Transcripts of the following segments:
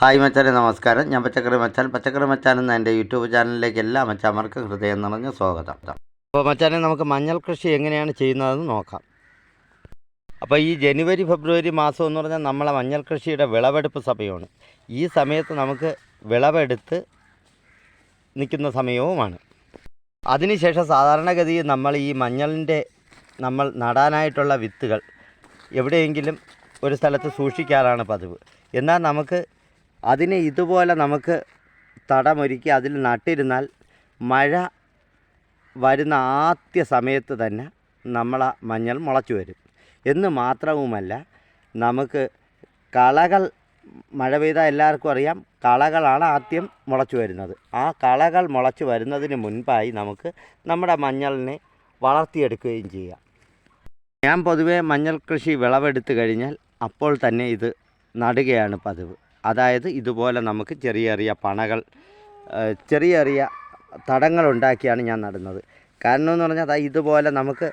Hi മച്ചാനെ നമസ്കാരം. ഞാൻ പച്ചക്കറി മച്ചാൻ. പച്ചക്കറി മച്ചാൻ എന്ന എന്റെ യൂട്യൂബ് ചാനലിലേക്ക് എല്ലാ മച്ചാന്മാർക്കും ഹൃദയം നിറഞ്ഞ സ്വാഗതം. അപ്പോൾ മച്ചാനെ നമുക്ക് മഞ്ഞൾ കൃഷി എങ്ങനെയാണ് ചെയ്യുന്നതെന്ന് നോക്കാം. അപ്പോൾ ഈ ജനുവരി ഫെബ്രുവരി മാസം എന്ന് പറഞ്ഞാൽ നമ്മളെ മഞ്ഞൾ കൃഷിയുടെ വിളവെടുപ്പ് സമയമാണ്. ഈ സമയത്ത് നമുക്ക് വിളവെടുത്ത് നിൽക്കുന്ന സമയവുമാണ്. അതിനുശേഷം സാധാരണഗതിയിൽ നമ്മൾ ഈ മഞ്ഞളിന്റെ നമ്മൾ നടാനായിട്ടുള്ള വിത്തുകൾ എവിടെയെങ്കിലും ഒരു സ്ഥലത്ത് സൂക്ഷിക്കാറാണ് പതിവ്. എന്നാൽ നമുക്ക് അതിനെ ഇതുപോലെ നമുക്ക് തടമൊരുക്കി അതിൽ നട്ടിരുന്നാൽ മഴ വരുന്ന ആദ്യ സമയത്ത് തന്നെ നമ്മളാ മഞ്ഞൾ മുളച്ചു വരും. എന്ന് മാത്രവുമല്ല നമുക്ക് കളകൾ മഴ പെയ്താൽ എല്ലാവർക്കും അറിയാം കളകളാണ് ആദ്യം മുളച്ചു വരുന്നത്. ആ കളകൾ മുളച്ചു വരുന്നതിന് മുൻപായി നമുക്ക് നമ്മുടെ മഞ്ഞളിനെ വളർത്തിയെടുക്കുകയും ചെയ്യാം. ഞാൻ പൊതുവേ മഞ്ഞൾ കൃഷി വിളവെടുത്തു കഴിഞ്ഞാൽ അപ്പോൾ തന്നെ ഇത് നടുകയാണ് പതിവ്. അതായത് ഇതുപോലെ നമുക്ക് ചെറിയ ചെറിയ പണകൾ ചെറിയ ചെറിയ ചെറിയ തടങ്ങളുണ്ടാക്കിയാണ് ഞാൻ നടുന്നത്. കാരണം എന്ന് പറഞ്ഞാൽ ഇതുപോലെ നമുക്ക്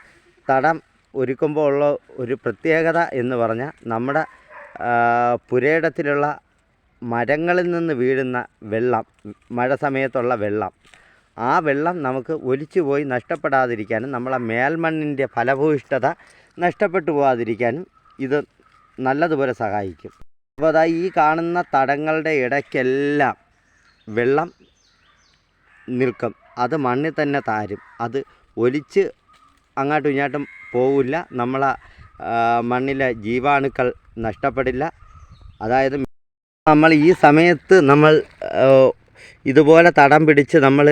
തടം ഒരുക്കുമ്പോൾ ഉള്ള ഒരു പ്രത്യേകത എന്ന് പറഞ്ഞാൽ നമ്മുടെ പുരയിടത്തിലുള്ള മരങ്ങളിൽ നിന്ന് വീഴുന്ന വെള്ളം മഴ സമയത്തുള്ള വെള്ളം ആ വെള്ളം നമുക്ക് ഒലിച്ചു പോയി നഷ്ടപ്പെടാതിരിക്കാനും നമ്മളെ മേൽമണ്ണിന്റെ ഫലഭൂയിഷ്ഠത നഷ്ടപ്പെട്ടു പോകാതിരിക്കാനും ഇത് നല്ലതുപോലെ സഹായിക്കും. അപ്പോൾ ഈ കാണുന്ന തടങ്ങളുടെ ഇടയ്ക്കെല്ലാം വെള്ളം നിൽക്കും. അത് മണ്ണിൽ തന്നെ താരും. അത് ഒലിച്ച് അങ്ങോട്ടും ഇങ്ങോട്ടും പോവില്ല. നമ്മളെ മണ്ണിലെ ജീവാണുക്കൾ നഷ്ടപ്പെടില്ല. അതായത് നമ്മൾ ഈ സമയത്ത് നമ്മൾ ഇതുപോലെ തടം പിടിച്ച് നമ്മൾ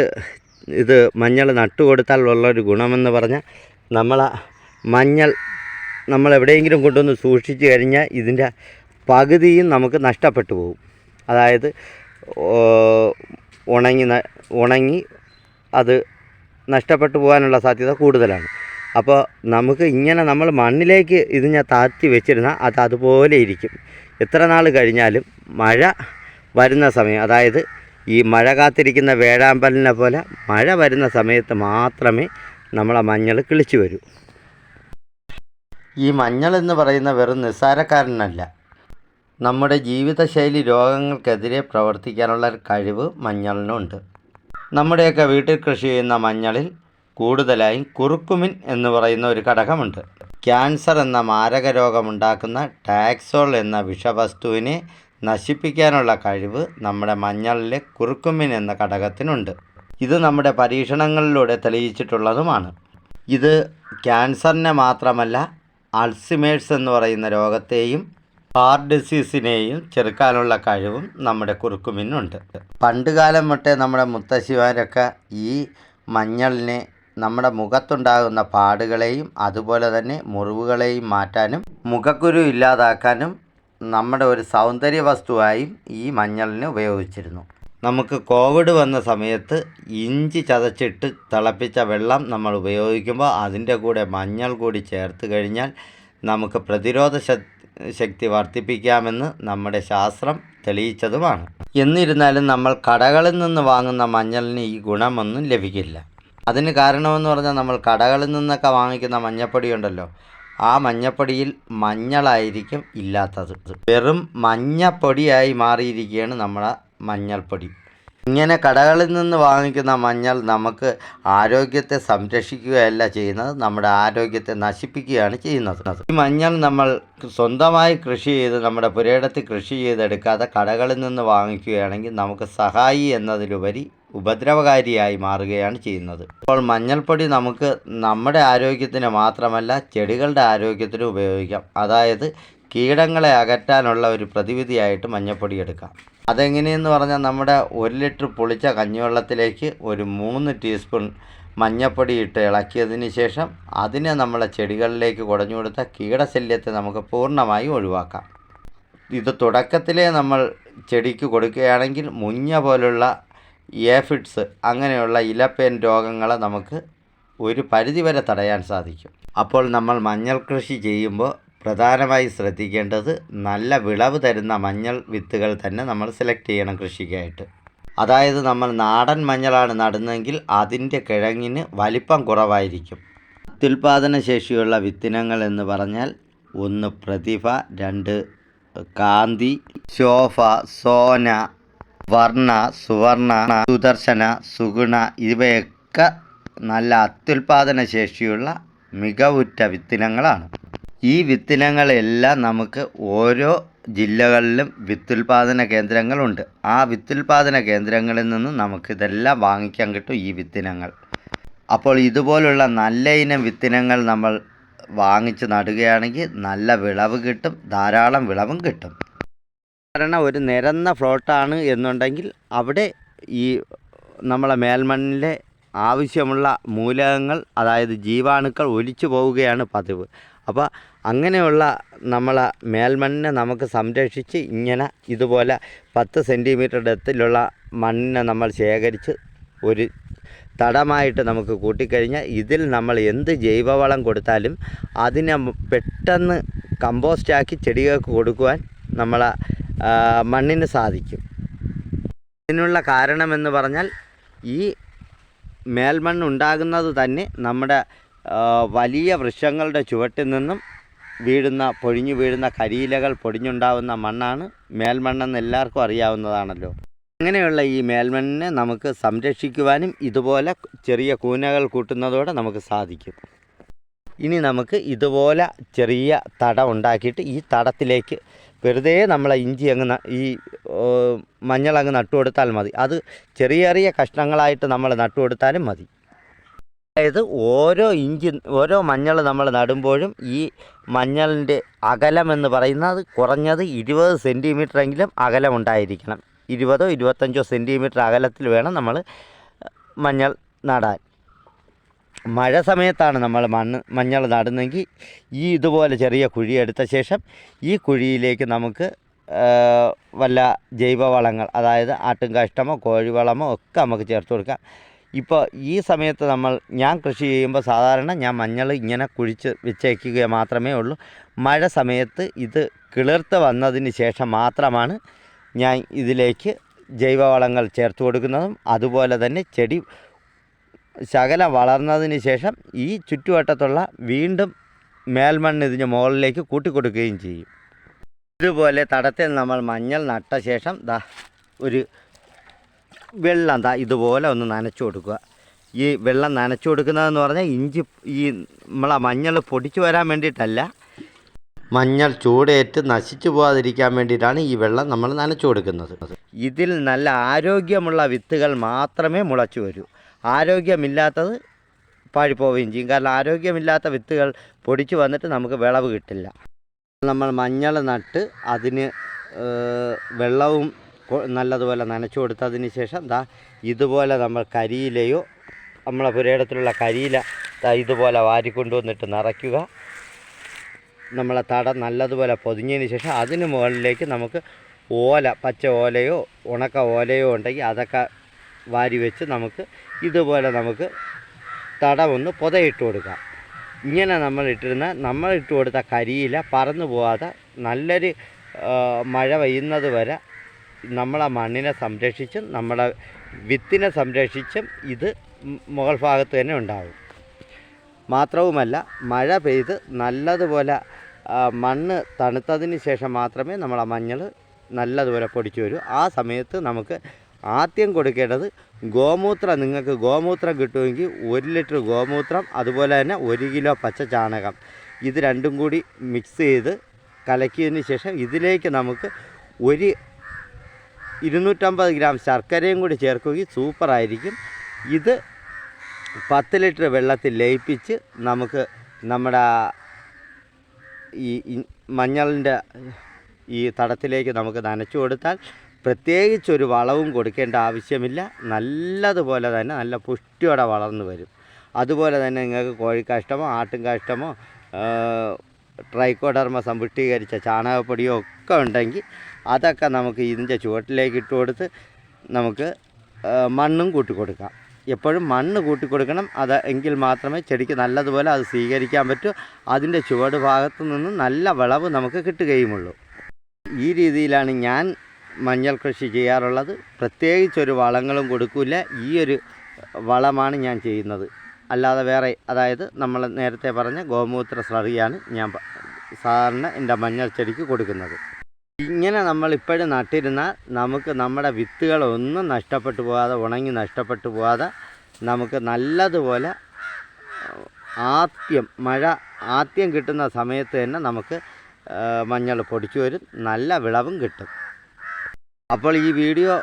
ഇത് മഞ്ഞൾ നട്ടുകൊടുത്താൽ ഉള്ളൊരു ഗുണമെന്ന് പറഞ്ഞാൽ നമ്മളെ മഞ്ഞൾ നമ്മൾ എവിടെയെങ്കിലും കൊണ്ടുവന്ന് സൂക്ഷിച്ചു കഴിഞ്ഞാൽ ഇതിന്റെ പകുതിയും നമുക്ക് നഷ്ടപ്പെട്ടു പോകും. അതായത് ഉണങ്ങി ഉണങ്ങി അത് നഷ്ടപ്പെട്ടു പോകാനുള്ള സാധ്യത കൂടുതലാണ്. അപ്പോൾ നമുക്ക് ഇങ്ങനെ നമ്മൾ മണ്ണിലേക്ക് ഇത് ഞാൻ താഴ്ത്തി വെച്ചിരുന്നാൽ അത് അതുപോലെ ഇരിക്കും. എത്ര നാൾ കഴിഞ്ഞാലും മഴ വരുന്ന സമയം അതായത് ഈ മഴ കാത്തിരിക്കുന്ന വേഴാമ്പലിനെ പോലെ മഴ വരുന്ന സമയത്ത് മാത്രമേ നമ്മളെ മഞ്ഞൾ കിളിച്ചു വരൂ. ഈ മഞ്ഞൾ എന്ന് പറയുന്ന വെറും നിസ്സാരക്കാരനല്ല. നമ്മുടെ ജീവിതശൈലി രോഗങ്ങൾക്കെതിരെ പ്രവർത്തിക്കാനുള്ള കഴിവ് മഞ്ഞളിനുണ്ട്. നമ്മുടെയൊക്കെ വീട്ടിൽ കൃഷി ചെയ്യുന്ന മഞ്ഞളിൽ കൂടുതലായും കുറുക്കുമിൻ എന്ന് പറയുന്ന ഒരു ഘടകമുണ്ട്. ക്യാൻസർ എന്ന മാരക രോഗമുണ്ടാക്കുന്ന ടാക്സോൾ എന്ന വിഷവസ്തുവിനെ നശിപ്പിക്കാനുള്ള കഴിവ് നമ്മുടെ മഞ്ഞളിലെ കുറുക്കുമിൻ എന്ന ഘടകത്തിനുണ്ട്. ഇത് നമ്മുടെ പരീക്ഷണങ്ങളിലൂടെ തെളിയിച്ചിട്ടുള്ളതുമാണ്. ഇത് ക്യാൻസറിനെ മാത്രമല്ല അൾസിമേഴ്സ് എന്ന് പറയുന്ന രോഗത്തെയും ഹാർട്ട് ഡിസീസിനെയും ചെറുക്കാനുള്ള കഴിവും നമ്മുടെ കുറുക്കുമിനുണ്ട് പണ്ടുകാലം തൊട്ടേ നമ്മുടെ മുത്തശ്ശിമാരൊക്കെ ഈ മഞ്ഞളിനെ നമ്മുടെ മുഖത്തുണ്ടാകുന്ന പാടുകളെയും അതുപോലെ തന്നെ മുറിവുകളെയും മാറ്റാനും മുഖക്കുരു ഇല്ലാതാക്കാനും നമ്മുടെ ഒരു സൗന്ദര്യ വസ്തുവായും ഈ മഞ്ഞളിനെ ഉപയോഗിച്ചിരുന്നു. നമുക്ക് കോവിഡ് വന്ന സമയത്ത് ഇഞ്ചി ചതച്ചിട്ട് തിളപ്പിച്ച വെള്ളം നമ്മൾ ഉപയോഗിക്കുമ്പോൾ അതിന്റെ കൂടെ മഞ്ഞൾ കൂടി ചേർത്ത് കഴിഞ്ഞാൽ നമുക്ക് പ്രതിരോധ ശ- ശക്തി വർദ്ധിപ്പിക്കാമെന്ന് നമ്മുടെ ശാസ്ത്രം തെളിയിച്ചതുമാണ്. എന്നിരുന്നാലും നമ്മൾ കടകളിൽ നിന്ന് വാങ്ങുന്ന മഞ്ഞളിന് ഈ ഗുണമൊന്നും ലഭിക്കില്ല. അതിന് കാരണമെന്ന് പറഞ്ഞാൽ നമ്മൾ കടകളിൽ നിന്നൊക്കെ വാങ്ങിക്കുന്ന മഞ്ഞപ്പൊടി ഉണ്ടല്ലോ ആ മഞ്ഞപ്പൊടിയിൽ മഞ്ഞളായിരിക്കും ഇല്ലാത്തത്. വെറും മഞ്ഞപ്പൊടിയായി മാറിയിരിക്കുകയാണ് നമ്മുടെ മഞ്ഞൾപ്പൊടി. ഇങ്ങനെ കടകളിൽ നിന്ന് വാങ്ങിക്കുന്ന മഞ്ഞൾ നമുക്ക് ആരോഗ്യത്തെ സംരക്ഷിക്കുകയല്ല ചെയ്യുന്നത് നമ്മുടെ ആരോഗ്യത്തെ നശിപ്പിക്കുകയാണ് ചെയ്യുന്നത്. ഈ മഞ്ഞൾ നമ്മൾ സ്വന്തമായി കൃഷി ചെയ്ത് നമ്മുടെ പുരയിടത്തിൽ കൃഷി ചെയ്തെടുക്കാതെ കടകളിൽ നിന്ന് വാങ്ങിക്കുകയാണെങ്കിൽ നമുക്ക് സഹായി എന്നതിലുപരി ഉപദ്രവകാരിയായി മാറുകയാണ് ചെയ്യുന്നത്. അപ്പോൾ മഞ്ഞൾപ്പൊടി നമുക്ക് നമ്മുടെ ആരോഗ്യത്തിന് മാത്രമല്ല ചെടികളുടെ ആരോഗ്യത്തിനും ഉപയോഗിക്കാം. അതായത് കീടങ്ങളെ അകറ്റാനുള്ള ഒരു പ്രതിവിധിയായിട്ട് മഞ്ഞൾപ്പൊടി എടുക്കാം. അതെങ്ങനെയെന്ന് പറഞ്ഞാൽ നമ്മുടെ ഒരു ലിറ്റർ പൊളിച്ച കഞ്ഞിവെള്ളത്തിലേക്ക് ഒരു മൂന്ന് ടീസ്പൂൺ മഞ്ഞപ്പൊടി ഇട്ട് ഇളക്കിയതിന് ശേഷം അതിനെ നമ്മളെ ചെടികളിലേക്ക് കുടഞ്ഞു കൊടുത്ത കീടശല്യത്തെ നമുക്ക് പൂർണമായി ഒഴിവാക്കാം. ഇത് തുടക്കത്തിലേ നമ്മൾ ചെടിക്ക് കൊടുക്കുകയാണെങ്കിൽ മുഞ്ഞ പോലുള്ള ഏഫിഡ്സ് അങ്ങനെയുള്ള ഇലപ്പേൻ രോഗങ്ങളെ നമുക്ക് ഒരു പരിധിവരെ തടയാൻ സാധിക്കും. അപ്പോൾ നമ്മൾ മഞ്ഞൾ കൃഷി ചെയ്യുമ്പോൾ പ്രധാനമായി ശ്രദ്ധിക്കേണ്ടത് നല്ല വിളവ് തരുന്ന മഞ്ഞൾ വിത്തുകൾ തന്നെ നമ്മൾ സെലക്ട് ചെയ്യണം കൃഷിക്കായിട്ട്. അതായത് നമ്മൾ നാടൻ മഞ്ഞളാണ് നടുന്നതെങ്കിൽ അതിന്റെ കിഴങ്ങിന് വലിപ്പം കുറവായിരിക്കും. അത്യുൽപാദന ശേഷിയുള്ള വിത്തിനങ്ങൾ എന്ന് പറഞ്ഞാൽ ഒന്ന് പ്രതിഭ രണ്ട് കാന്തി ശോഭ സോന വർണ സുവർണ സുദർശന സുഗുണ ഇവയൊക്കെ നല്ല അത്യുൽപാദന ശേഷിയുള്ള മികവുറ്റ വിത്തിനങ്ങളാണ്. ഈ വിത്തിനങ്ങളെല്ലാം നമുക്ക് ഓരോ ജില്ലകളിലും വിത്തുൽപാദന കേന്ദ്രങ്ങളുണ്ട്. ആ വിത്തുൽപാദന കേന്ദ്രങ്ങളിൽ നിന്ന് നമുക്കിതെല്ലാം വാങ്ങിക്കാൻ കിട്ടും ഈ വിത്തിനങ്ങൾ. അപ്പോൾ ഇതുപോലുള്ള നല്ല ഇനം വിത്തിനങ്ങൾ നമ്മൾ വാങ്ങിച്ച് നടുകയാണെങ്കിൽ നല്ല വിളവ് കിട്ടും ധാരാളം വിളവും കിട്ടും. കാരണം ഒരു നിരന്ന ഫ്ലോട്ടാണ് എന്നുണ്ടെങ്കിൽ അവിടെ ഈ നമ്മളെ മേൽമണ്ണിലെ ആവശ്യമുള്ള മൂലകങ്ങൾ അതായത് ജീവാണുക്കൾ ഒലിച്ചു പോവുകയാണ് പതിവ്. അപ്പോൾ അങ്ങനെയുള്ള നമ്മളെ മേൽമണ്ണിനെ നമുക്ക് സംരക്ഷിച്ച് ഇങ്ങനെ ഇതുപോലെ പത്ത് സെന്റിമീറ്റർ ഡെത്തിലുള്ള മണ്ണിനെ നമ്മൾ ശേഖരിച്ച് ഒരു തടമായിട്ട് നമുക്ക് കൂട്ടിക്കഴിഞ്ഞാൽ ഇതിൽ നമ്മൾ എന്ത് ജൈവവളം കൊടുത്താലും അതിനെ പെട്ടെന്ന് കമ്പോസ്റ്റാക്കി ചെടികൾക്ക് കൊടുക്കുവാൻ നമ്മൾ മണ്ണിന് സാധിക്കും. ഇതിനുള്ള കാരണമെന്ന് പറഞ്ഞാൽ ഈ മേൽമണ്ണ് ഉണ്ടാകുന്നത് തന്നെ നമ്മുടെ വലിയ വൃക്ഷങ്ങളുടെ ചുവട്ടിൽ നിന്നും വീഴുന്ന പൊഴിഞ്ഞു വീഴുന്ന കരിയിലകൾ പൊടിഞ്ഞുണ്ടാവുന്ന മണ്ണാണ് മേൽമണ്ണെന്ന് എല്ലാവർക്കും അറിയാവുന്നതാണല്ലോ. അങ്ങനെയുള്ള ഈ മേൽമണ്ണിനെ നമുക്ക് സംരക്ഷിക്കുവാനും ഇതുപോലെ ചെറിയ കൂനകൾ കൂട്ടുന്നതോടെ നമുക്ക് സാധിക്കും. ഇനി നമുക്ക് ഇതുപോലെ ചെറിയ തടം ഉണ്ടാക്കിയിട്ട് ഈ തടത്തിലേക്ക് വെറുതെ നമ്മളെ ഇഞ്ചി അങ്ങ് ഈ മഞ്ഞൾ അങ്ങ് നട്ടു മതി. അത് ചെറിയ ചെറിയ കഷ്ണങ്ങളായിട്ട് നമ്മൾ നട്ടു കൊടുത്താലും മതി. അതായത് ഓരോ ഇഞ്ചി ഓരോ മഞ്ഞൾ നമ്മൾ നടുമ്പോഴും ഈ മഞ്ഞളിന്റെ അകലമെന്ന് പറയുന്നത് കുറഞ്ഞത് ഇരുപത് സെന്റിമീറ്ററെങ്കിലും അകലമുണ്ടായിരിക്കണം ഇരുപതോ ഇരുപത്തഞ്ചോ സെന്റിമീറ്റർ അകലത്തിൽ വേണം നമ്മൾ മഞ്ഞൾ നടാൻ. മഴ സമയത്താണ് നമ്മൾ മണ്ണ് മഞ്ഞൾ നടുന്നെങ്കിൽ ഈ ഇതുപോലെ ചെറിയ കുഴി എടുത്ത ശേഷം ഈ കുഴിയിലേക്ക് നമുക്ക് വല്ല ജൈവവളങ്ങൾ അതായത് ആട്ടുംകാഷ്ടമോ കോഴിവളമോ ഒക്കെ നമുക്ക് ചേർത്ത് കൊടുക്കാം. ഇപ്പോൾ ഈ സമയത്ത് നമ്മൾ ഞാൻ കൃഷി ചെയ്യുമ്പോൾ സാധാരണ ഞാൻ മഞ്ഞൾ ഇങ്ങനെ കുഴിച്ച് വെച്ചേക്കുക മാത്രമേ ഉള്ളൂ. മഴ സമയത്ത് ഇത് കിളിർത്ത് വന്നതിന് ശേഷം മാത്രമാണ് ഞാൻ ഇതിലേക്ക് ജൈവവളങ്ങൾ ചേർത്ത് കൊടുക്കുന്നതും അതുപോലെ തന്നെ ചെടി ശകല വളർന്നതിന് ശേഷം ഈ ചുറ്റുവട്ടത്തുള്ള വീണ്ടും മേൽമണ്ണ് ഇതിന് മുകളിലേക്ക് കൂട്ടിക്കൊടുക്കുകയും ചെയ്യും. ഇതുപോലെ തടത്തിൽ നമ്മൾ മഞ്ഞൾ നട്ട ശേഷം ദാ ഒരു വെള്ളം എന്താ ഇതുപോലെ ഒന്ന് നനച്ചു കൊടുക്കുക. ഈ വെള്ളം നനച്ചു കൊടുക്കുന്നതെന്ന് പറഞ്ഞാൽ ഇഞ്ചി ഈ നമ്മളെ മഞ്ഞൾ പൊടിച്ചു വരാൻ വേണ്ടിയിട്ടല്ല. മഞ്ഞൾ ചൂടേറ്റ് നശിച്ചു പോകാതിരിക്കാൻ വേണ്ടിയിട്ടാണ് ഈ വെള്ളം നമ്മൾ നനച്ചു കൊടുക്കുന്നത്. ഇതിൽ നല്ല ആരോഗ്യമുള്ള വിത്തുകൾ മാത്രമേ മുളച്ചു വരൂ. ആരോഗ്യമില്ലാത്തത് പാഴിപ്പോവുകയും ചെയ്യും. കാരണം ആരോഗ്യമില്ലാത്ത വിത്തുകൾ പൊടിച്ചു വന്നിട്ട് നമുക്ക് വിളവ് കിട്ടില്ല. നമ്മൾ മഞ്ഞൾ നട്ട് അതിന് വെള്ളവും നല്ലതുപോലെ നനച്ചു കൊടുത്തതിന് ശേഷം ദാ ഇതുപോലെ നമ്മൾ കരിയിലയോ നമ്മളെ പുരയിടത്തിലുള്ള കരിയില ദാ ഇതുപോലെ വാരിക്കൊണ്ടുവന്നിട്ട് നിറയ്ക്കുക. നമ്മളെ തട നല്ലതുപോലെ പൊതിഞ്ഞതിന് ശേഷം അതിന് മുകളിലേക്ക് നമുക്ക് ഓല പച്ച ഓലയോ ഉണക്ക ഓലയോ ഉണ്ടെങ്കിൽ അതൊക്കെ വാരി വെച്ച് നമുക്ക് ഇതുപോലെ നമുക്ക് തടമൊന്ന് പുതയിട്ട് കൊടുക്കാം. ഇങ്ങനെ നമ്മൾ ഇട്ടിരുന്ന നമ്മൾ ഇട്ട് കൊടുത്ത കരിയില പറന്നു പോകാതെ നല്ലൊരു മഴ പെയ്യുന്നത് വരെ നമ്മളെ മണ്ണിനെ സംരക്ഷിച്ചും നമ്മുടെ വിത്തിനെ സംരക്ഷിച്ചും ഇത് മുകൾ ഭാഗത്ത് തന്നെ ഉണ്ടാകും മാത്രവുമല്ല മഴ പെയ്ത് നല്ലതുപോലെ മണ്ണ് തണുത്തതിന് ശേഷം മാത്രമേ നമ്മളെ മഞ്ഞൾ നല്ലതുപോലെ പൊടിച്ചു വരൂ. ആ സമയത്ത് നമുക്ക് ആദ്യം കൊടുക്കേണ്ടത് ഗോമൂത്രം. നിങ്ങൾക്ക് ഗോമൂത്രം കിട്ടുമെങ്കിൽ ഒരു ലിറ്റർ ഗോമൂത്രം അതുപോലെ തന്നെ ഒരു കിലോ പച്ച ചാണകം. ഇത് രണ്ടും കൂടി മിക്സ് ചെയ്ത് കലക്കിയതിന് ശേഷം ഇതിലേക്ക് നമുക്ക് ഒരു ഇരുന്നൂറ്റമ്പത് ഗ്രാം ശർക്കരയും കൂടി ചേർക്കുകയും സൂപ്പറായിരിക്കും. ഇത് പത്ത് ലിറ്റർ വെള്ളത്തിൽ ലയിപ്പിച്ച് നമുക്ക് നമ്മുടെ ഈ മഞ്ഞളിന്റെ ഈ തടത്തിലേക്ക് നമുക്ക് നനച്ചു കൊടുത്താൽ പ്രത്യേകിച്ചൊരു വളവും കൊടുക്കേണ്ട ആവശ്യമില്ല. നല്ലതുപോലെ തന്നെ നല്ല പുഷ്ടിയോടെ വളർന്നു വരും. അതുപോലെ തന്നെ നിങ്ങൾക്ക് കോഴിക്കാഷ്ടമോ ആട്ടുംകാഷ്ടമോ ട്രൈക്കോഡർമ സമ്പുഷ്ടീകരിച്ച ചാണകപ്പൊടിയോ ഒക്കെ ഉണ്ടെങ്കിൽ അതൊക്കെ നമുക്ക് ഇതിന്റെ ചുവട്ടിലേക്ക് ഇട്ട് കൊടുത്ത് നമുക്ക് മണ്ണും കൂട്ടിക്കൊടുക്കാം എപ്പോഴും മണ്ണ് കൂട്ടി കൊടുക്കണം. അത് എങ്കിൽ മാത്രമേ ചെടിക്ക് നല്ലതുപോലെ അത് സ്വീകരിക്കാൻ പറ്റൂ. അതിന്റെ ചുവട് ഭാഗത്തു നിന്ന് നല്ല വിളവ് നമുക്ക് കിട്ടുകയുമുള്ളൂ. ഈ രീതിയിലാണ് ഞാൻ മഞ്ഞൾ കൃഷി ചെയ്യാറുള്ളത്. പ്രത്യേകിച്ച് ഒരു വളങ്ങളും കൊടുക്കില്ല ഈ ഒരു വളമാണ് ഞാൻ ചെയ്യുന്നത്. അല്ലാതെ വേറെ അതായത് നമ്മൾ നേരത്തെ പറഞ്ഞ ഗോമൂത്ര സ്ലറിയാണ് ഞാൻ സാധാരണ എന്റെ മഞ്ഞൾ ചെടിക്ക് കൊടുക്കുന്നത്. ഇങ്ങനെ നമ്മൾ ഇപ്പോഴും നട്ടിരുന്നാൽ നമുക്ക് നമ്മുടെ വിത്തുകളൊന്നും നഷ്ടപ്പെട്ടു പോകാതെ ഉണങ്ങി നഷ്ടപ്പെട്ടു പോകാതെ നമുക്ക് നല്ലതുപോലെ ആദ്യം മഴ ആദ്യം കിട്ടുന്ന സമയത്ത് തന്നെ നമുക്ക് മഞ്ഞൾ പൊടിച്ചു വരും. നല്ല വിളവും കിട്ടും. അപ്പോൾ ഈ വീഡിയോ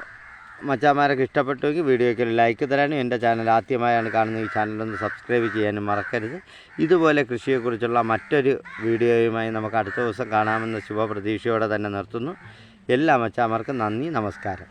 മച്ചാമാരൊക്കെ ഇഷ്ടപ്പെട്ടുവെങ്കിൽ വീഡിയോയ്ക്ക് ഒരു ലൈക്ക് തരാനും എന്റെ ചാനൽ ആദ്യമായാണ് കാണുന്ന ഈ ചാനലൊന്ന് സബ്സ്ക്രൈബ് ചെയ്യാനും മറക്കരുത്. ഇതുപോലെ കൃഷിയെക്കുറിച്ചുള്ള മറ്റൊരു വീഡിയോയുമായി നമുക്ക് അടുത്ത ദിവസം കാണാമെന്ന ശുഭപ്രതീക്ഷയോടെ തന്നെ നിർത്തുന്നു. എല്ലാ മച്ചാമാർക്കും നന്ദി നമസ്കാരം.